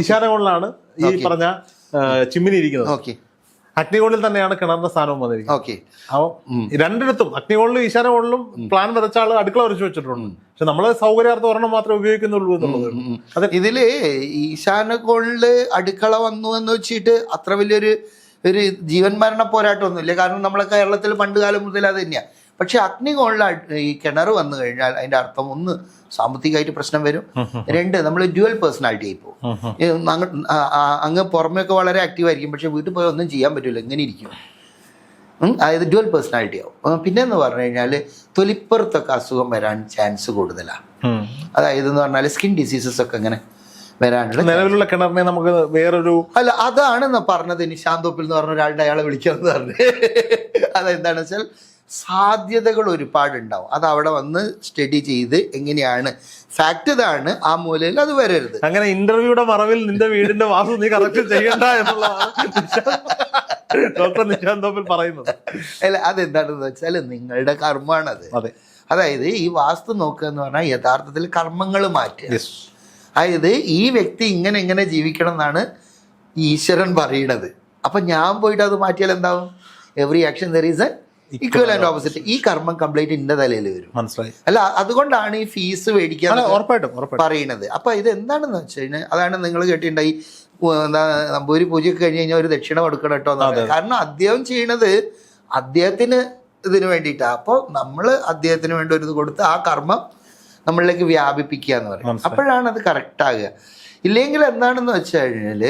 ഈശാന കോണിലാണ് ഈ പറഞ്ഞ ചിമ്മിനി ഇരിക്കുന്നത്. ഓക്കെ അഗ്നികോണിൽ തന്നെയാണ് കിണറിന്റെ സ്ഥാനവും വന്നിരിക്കുന്നത്. ഓക്കെ. അപ്പോൾ രണ്ടിടത്തും അഗ്നികോളിലും ഈശാനകോളിലും പ്ലാൻ വരച്ച ആൾ അടുക്കള വരച്ചു വെച്ചിട്ടുണ്ട്. പക്ഷെ നമ്മൾ സൗകര്യാർത്ഥം ഒരെണ്ണം മാത്രമേ ഉപയോഗിക്കുന്നുള്ളൂ എന്നുള്ളത്. അത് ഇതിൽ ഈശാനകോളിൽ അടുക്കള വന്നു എന്ന് വെച്ചിട്ട് അത്ര വലിയൊരു ഒരു ജീവൻ മരണ പോരാട്ടമൊന്നുമില്ല. കാരണം നമ്മളെ കേരളത്തിൽ പണ്ട് കാലം മുതൽ അത് തന്നെയാണ് പക്ഷെ അഗ്നികോണിൽ ഈ കിണർ വന്നു കഴിഞ്ഞാൽ അതിന്റെ അർത്ഥം ഒന്ന് സാമ്പത്തികമായിട്ട് പ്രശ്നം വരും. രണ്ട് നമ്മൾ ഡ്യുവൽ പേഴ്സണാലിറ്റി ആയി പോകും അങ്ങ് പുറമേയൊക്കെ വളരെ ആക്റ്റീവ് ആയിരിക്കും. പക്ഷെ വീട്ടിൽ പോയി ഒന്നും ചെയ്യാൻ പറ്റില്ല ഇങ്ങനെ ഇരിക്കും. അതായത് ഡ്യുവൽ പേഴ്സണാലിറ്റി ആവും. പിന്നെ എന്ന് പറഞ്ഞു കഴിഞ്ഞാൽ തൊലിപ്പുറത്തൊക്കെ അസുഖം വരാൻ ചാൻസ് കൂടുതലാണ്. അതായത് എന്ന് പറഞ്ഞാൽ സ്കിൻ ഡിസീസസ് ഒക്കെ ഇങ്ങനെ വരാനുള്ള നിലവിലുള്ള കിണറിനെ നമുക്ക് വേറൊരു അല്ല അതാണ് പറഞ്ഞത് നിശാന്തോപ്പിൽ എന്ന് പറഞ്ഞ ഒരാളുടെ അയാളെ വിളിക്കാന്ന് പറഞ്ഞു. <laughs> അതെന്താണെന്ന് വെച്ചാൽ സാധ്യതകൾ ഒരുപാടുണ്ടാവും. അത് അവിടെ വന്ന് സ്റ്റഡി ചെയ്ത് എങ്ങനെയാണ്? ഫാക്ട് ഇതാണ് ആ മൂലയിൽ അത് വരരുത്. അങ്ങനെ ഇന്റർവ്യൂടെ മറവിൽ നിന്റെ വീടിന്റെ വാസു നീ കറക്റ്റ് ചെയ്യണ്ട എന്നുള്ളതാണ് നിശാന്ത് ഡോക്ടർ നിശാന്ത് തോപ്പിൽ പറയുന്നത്. അല്ല അതെന്താണെന്ന് വെച്ചാൽ നിങ്ങളുടെ കർമ്മമാണത്. അതെ. അതായത് ഈ വാസ്തു നോക്കുക എന്ന് പറഞ്ഞാൽ യഥാർത്ഥത്തിൽ കർമ്മങ്ങൾ മാറ്റുക. അതായത് ഈ വ്യക്തി ഇങ്ങനെ എങ്ങനെ ജീവിക്കണം എന്നാണ് ഈശ്വരൻ പറയണത് അപ്പൊ ഞാൻ പോയിട്ട് അത് മാറ്റിയാൽ എന്താവും? Every action there is a opposite. ഈ കർമ്മം കംപ്ലീറ്റ് ഇന്റെ തലയിൽ വരും. മനസ്സിലായി. അല്ല അതുകൊണ്ടാണ് ഈ ഫീസ് മേടിക്കാൻ ഉറപ്പായിട്ടും പറയുന്നത്. അപ്പൊ ഇത് എന്താണെന്ന് വെച്ച് കഴിഞ്ഞാൽ അതാണ് നിങ്ങൾ കേട്ടിട്ടുണ്ടായി എന്താ നമ്പൂരി പൂജയൊക്കെ കഴിഞ്ഞ് കഴിഞ്ഞാൽ ഒരു ദക്ഷിണ കൊടുക്കണം കേട്ടോ. കാരണം അദ്ദേഹം ചെയ്യണത് അദ്ദേഹത്തിന് ഇതിന് വേണ്ടിയിട്ടാണ് അപ്പോൾ നമ്മൾ അദ്ദേഹത്തിന് വേണ്ടി ഒരു ഇത് കൊടുത്ത് ആ കർമ്മം നമ്മളിലേക്ക് വ്യാപിപ്പിക്കുക എന്ന് പറയും അപ്പോഴാണ് അത് കറക്റ്റ് ആകുക. ഇല്ലെങ്കിൽ എന്താണെന്ന് വെച്ച് കഴിഞ്ഞാൽ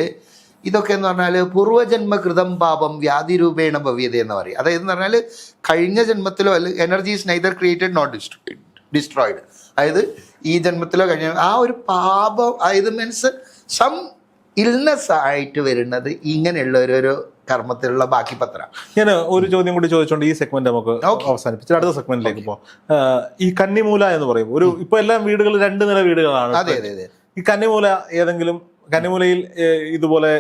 ഇതൊക്കെ എന്ന് പറഞ്ഞാൽ പൂർവജന്മകൃതം പാപം വ്യാധി രൂപേണ ഭവ്യത എന്ന് പറയും. അതായത് എന്ന് പറഞ്ഞാൽ കഴിഞ്ഞ ജന്മത്തിലോ അല്ല energy is neither created not destroyed destroyed അതായത് ഈ ജന്മത്തിലോ കഴിഞ്ഞ ആ ഒരു പാപം അതായത് മീൻസ് സം ഇൽനെസ് ആയിട്ട് വരുന്നത് ഇങ്ങനെയുള്ള ഒരു കർമ്മത്തിലുള്ള ബാക്കി പത്രം. ഞാൻ ഒരു ചോദ്യം കൂടി ചോദിച്ചുകൊണ്ട് ഈ സെഗ്മെന്റ് നമുക്ക്. അവസാനിപ്പിച്ച് അടുത്ത സെഗ്മെന്റിലേക്ക് പോകാം ഈ കന്നിമൂല എന്ന് പറയും. ഒരു ഇപ്പൊ എല്ലാം വീടുകൾ രണ്ട് നില വീടുകളാണ് അതെ അതെ അതെ. ഈ കന്നിമൂല ഏതെങ്കിലും കന്നിമൂലയിൽ ഇതുപോലെ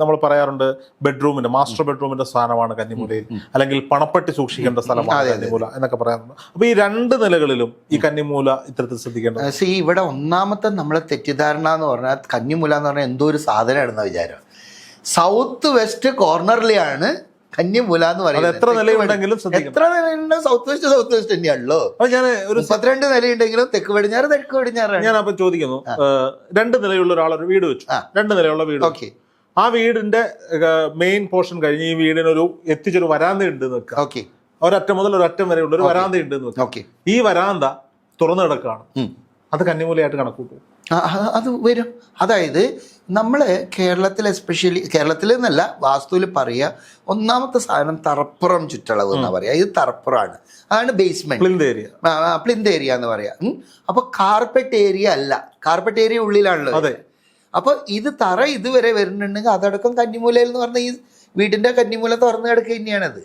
നമ്മൾ പറയാറുണ്ട് ബെഡ്റൂമിന്റെ മാസ്റ്റർ ബെഡ്റൂമിന്റെ സ്ഥാനമാണ് കന്നിമൂലയിൽ. അല്ലെങ്കിൽ പണപ്പെട്ടി സൂക്ഷിക്കേണ്ട സ്ഥലമാണ് കന്നിമൂല എന്നൊക്കെ പറയാറുണ്ട്. അപ്പൊ ഈ രണ്ട് നിലകളിലും ഈ കന്നിമൂല ഇത്തരത്തിൽ ശ്രദ്ധിക്കേണ്ടത്? സി ഇവിടെ ഒന്നാമത്തെ നമ്മളെ തെറ്റിദ്ധാരണ എന്ന് പറഞ്ഞാൽ കന്നിമൂല എന്ന് പറഞ്ഞാൽ എന്തോ ഒരു സാധനമാണെന്ന വിചാരം. സൗത്ത് വെസ്റ്റ് കോർണറിലെയാണ് കന്യമൂല എന്ന് പറയുന്നത്. എത്ര നിലയുണ്ടെങ്കിലും എത്ര നിലയുണ്ട്? സൗത്ത് വെസ്റ്റ് സൗത്ത് വെസ്റ്റ് തന്നെയാണല്ലോ. ഞാൻ ഒരു മുപ്പത്തിരണ്ട് നിലയുണ്ടെങ്കിലും തെക്ക് പടിഞ്ഞാറ് തെക്ക് പടിഞ്ഞാറാണ് ഞാൻ അപ്പൊ ചോദിക്കുന്നു രണ്ട് നിലയുള്ള ഒരാൾ ഒരു വീട് വെച്ചു. രണ്ട് നിലയുള്ള വീട്. ഓക്കെ. ആ വീടിന്റെ മെയിൻ പോർഷൻ കഴിഞ്ഞ് ഈ വീടിനൊരു എത്തിച്ചൊരു വരാന്ത ഉണ്ട് ഓക്കെ. ഒരറ്റം മുതൽ ഒരറ്റം വരെയുള്ള ഒരു വരാന്ത ഉണ്ട് ഓക്കെ. ഈ വരാന്ത തുറന്നു കിടക്കുകയാണ്. അത് കന്നിമൂലയായിട്ട് കണക്കൂട്ടു. അത് വരും. അതായത് നമ്മൾ കേരളത്തിൽ എസ്പെഷ്യലി കേരളത്തിൽ എന്നല്ല വാസ്തുവിൽ പറയുക ഒന്നാമത്തെ സാധനം തറപ്പുറം ചുറ്റളവ് എന്നാ പറയുക. ഇത് തറപ്പുറമാണ് അതാണ് basement plinth area plinth area എന്ന് പറയാം. അപ്പോൾ അപ്പൊ കാർപ്പറ്റ് ഏരിയ അല്ല. കാർപ്പറ്റ് ഏരിയ ഉള്ളിലാണല്ലോ അതെ. അപ്പൊ ഇത് തറ ഇതുവരെ വരുന്നുണ്ടെങ്കിൽ അതടക്കം കന്നിമൂലയിൽ എന്ന് പറഞ്ഞ ഈ വീടിന്റെ കന്നിമൂല തുറന്നു കിടക്കുക തന്നെയാണത്.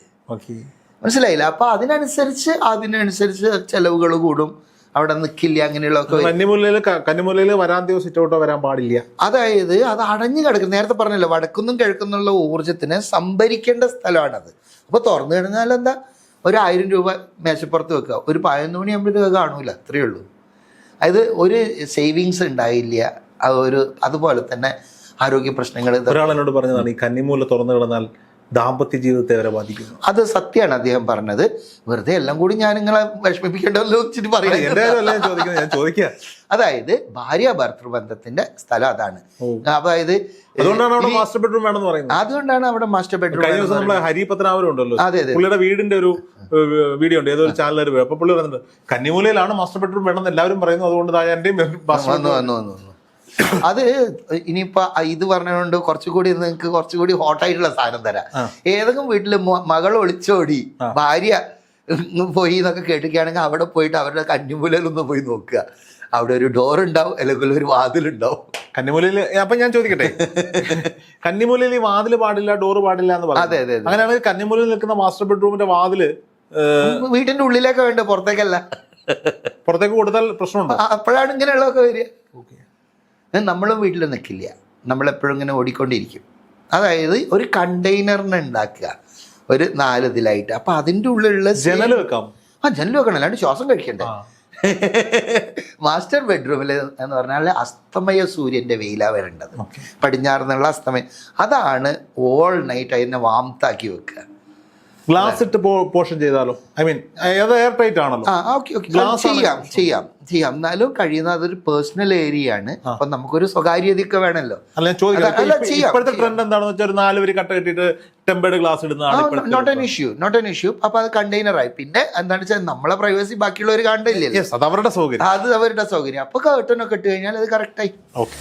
മനസ്സിലായില്ല? അപ്പൊ അതിനനുസരിച്ച് അതിനനുസരിച്ച് ചെലവുകൾ കൂടും. അവിടെ നിൽക്കില്ല അങ്ങനെയുള്ളതൊക്കെ കന്നിമുല്ലയിൽ കന്നിമുല്ലയിൽ വരാൻ ദിവസം സിറ്റൗട്ടോ വരാൻ പാടില്ല. അതായത് അത് അടഞ്ഞു കിടക്കും. നേരത്തെ പറഞ്ഞല്ലോ വടക്കുന്നും കിഴക്കുന്നുള്ള ഊർജത്തിന് സംഭരിക്കേണ്ട സ്ഥലമാണത്. അപ്പൊ തുറന്നു കഴിഞ്ഞാൽ എന്താ? ഒരു ആയിരം രൂപ മേശപ്പുറത്ത് വെക്കുക. ഒരു പതിനൊന്ന് മണിയാകുമ്പോഴത്തേക്ക് കാണൂല അത്രയേ ഉള്ളൂ. അതായത് ഒരു സേവിങ്സ് ഉണ്ടായില്ല. അതൊരു ഒരു അതുപോലെ തന്നെ ആരോഗ്യ പ്രശ്നങ്ങൾ ഒരാളെന്നോട് ഒരാൾ എന്നോട് പറഞ്ഞതാണ് ഈ കന്നിമൂല തുറന്നു കിടന്നാൽ ദാമ്പത്യ ജീവിതത്തെ വരെ ബാധിക്കുന്നു. അത് സത്യമാണ് അദ്ദേഹം പറഞ്ഞത്. വെറുതെ എല്ലാം കൂടി ഞാൻ നിങ്ങളെ വിഷമിപ്പിക്കേണ്ടല്ലോ വെച്ചിട്ട് എന്റെ അതായത് ഭാര്യ ഭർത്തൃബന്ധത്തിന്റെ സ്ഥലം അതാണ്. അതായത് അതുകൊണ്ടാണ് അവിടെ മാസ്റ്റർ ബെഡ്റൂം വേണമെന്ന് പറയുന്നത്. അതുകൊണ്ടാണ് അവിടെ മാസ്റ്റർ ബെഡ്റൂം കഴിഞ്ഞ ദിവസം നമ്മളെ ഹരി പത്തനാപുരം ഉണ്ടല്ലോ പുള്ളിയുടെ വീടിന്റെ ഒരു വീഡിയോ ഉണ്ട്. ഏതൊരു ചാനലിൽ അപ്പൊ പുള്ളി പറയുന്നുണ്ട് കന്നിമൂലയിലാണ് മാസ്റ്റർ ബെഡ്റൂം വേണമെന്ന് എല്ലാവരും പറയുന്നു അതുകൊണ്ട് ദാ എന്റെയും മാസ്റ്റർ വന്നു വന്നു വന്നു. അത് ഇനിയിപ്പോ ഇത് പറഞ്ഞുകൊണ്ട് കുറച്ചുകൂടി നിങ്ങൾക്ക് കുറച്ചുകൂടി ഹോട്ടായിട്ടുള്ള സാധനം തരാം. ഏതെങ്കിലും വീട്ടിൽ മ- മകൾ ഒളിച്ചോടി ഭാര്യ പോയി എന്നൊക്കെ കേട്ടിക്കുകയാണെങ്കിൽ അവിടെ പോയിട്ട് അവരുടെ കന്നിമൂലയിലൊന്ന് പോയി നോക്കുക. അവിടെ ഒരു ഡോർ ഉണ്ടാവും അല്ലെങ്കിൽ ഒരു വാതിൽ വാതിലുണ്ടാവും കന്നിമൂലയിൽ അപ്പൊ ഞാൻ ചോദിക്കട്ടെ? കന്നിമൂലയിൽ ഈ വാതിൽ പാടില്ല ഡോർ പാടില്ല എന്ന് പറഞ്ഞു അതെ അതെ അങ്ങനെയാണെങ്കിൽ കന്നിമൂലയിൽ നിൽക്കുന്ന മാസ്റ്റർ ബെഡ്റൂമിന്റെ വാതിൽ വീട്ടിന്റെ ഉള്ളിലേക്ക് വേണ്ട? പുറത്തേക്കല്ല. പുറത്തേക്ക് കൊടുത്താൽ പ്രശ്നമുണ്ടോ? അപ്പോഴാണ് ഇങ്ങനെയുള്ളതൊക്കെ വരിക. നമ്മളും വീട്ടിൽ നിൽക്കില്ല നമ്മളെപ്പോഴും ഇങ്ങനെ ഓടിക്കൊണ്ടിരിക്കും. അതായത് ഒരു കണ്ടെയ്നറിനെ ഉണ്ടാക്കുക ഒരു നാല് ഇതിലായിട്ട്. അപ്പൊ അതിന്റെ ഉള്ളിലുള്ള ജനൽ വെക്കാം. ആ ജനൽ വെക്കണം. അല്ലാണ്ട് ശ്വാസം കഴിക്കണ്ടേ? മാസ്റ്റർ <laughs> ബെഡ്റൂമിൽ എന്ന് പറഞ്ഞാൽ അസ്തമയ സൂര്യന്റെ വെയിലാണ് വരേണ്ടത്. പടിഞ്ഞാറുന്നുള്ള അസ്തമയം. അതാണ് ഓൾ നൈറ്റ് അതിനെ വാംത്താക്കി വെക്കുക. ഗ്ലാസ് ഇട്ട് പോർഷൻ ചെയ്താലോ? ഐ മീൻ അത് എയർ ടൈറ്റ് ആണല്ലോ. ചെയ്യാം ചെയ്യാം ചെയ്യാം. എന്നാലും കഴിയുന്ന അതൊരു പേഴ്സണൽ ഏരിയ ആണ്. അപ്പൊ നമുക്കൊരു സ്വകാര്യതയൊക്കെ വേണമല്ലോ. അല്ല ചോദിക്കാം. ഇപ്പോഴത്തെ ട്രെൻഡ് എന്താണെന്ന് വെച്ചാൽ ഒരു നാല് വരി കട്ട കെട്ടിയിട്ട് ടെമ്പേർഡ് ഗ്ലാസ് ഇടുന്നതാണ് not an issue not an issue അപ്പൊ അത് കണ്ടെയ്നർ ആയി. പിന്നെ എന്താണെന്ന് വെച്ചാൽ നമ്മളെ പ്രൈവസി ബാക്കിയുള്ളവർ കണ്ടില്ലല്ലോ അത് അവരുടെ സൗകര്യം. അത് അവരുടെ സൗകര്യം. അപ്പൊ കേട്ടനൊക്കെ ഇട്ട് കഴിഞ്ഞാൽ അത് കറക്റ്റായി ഓക്കെ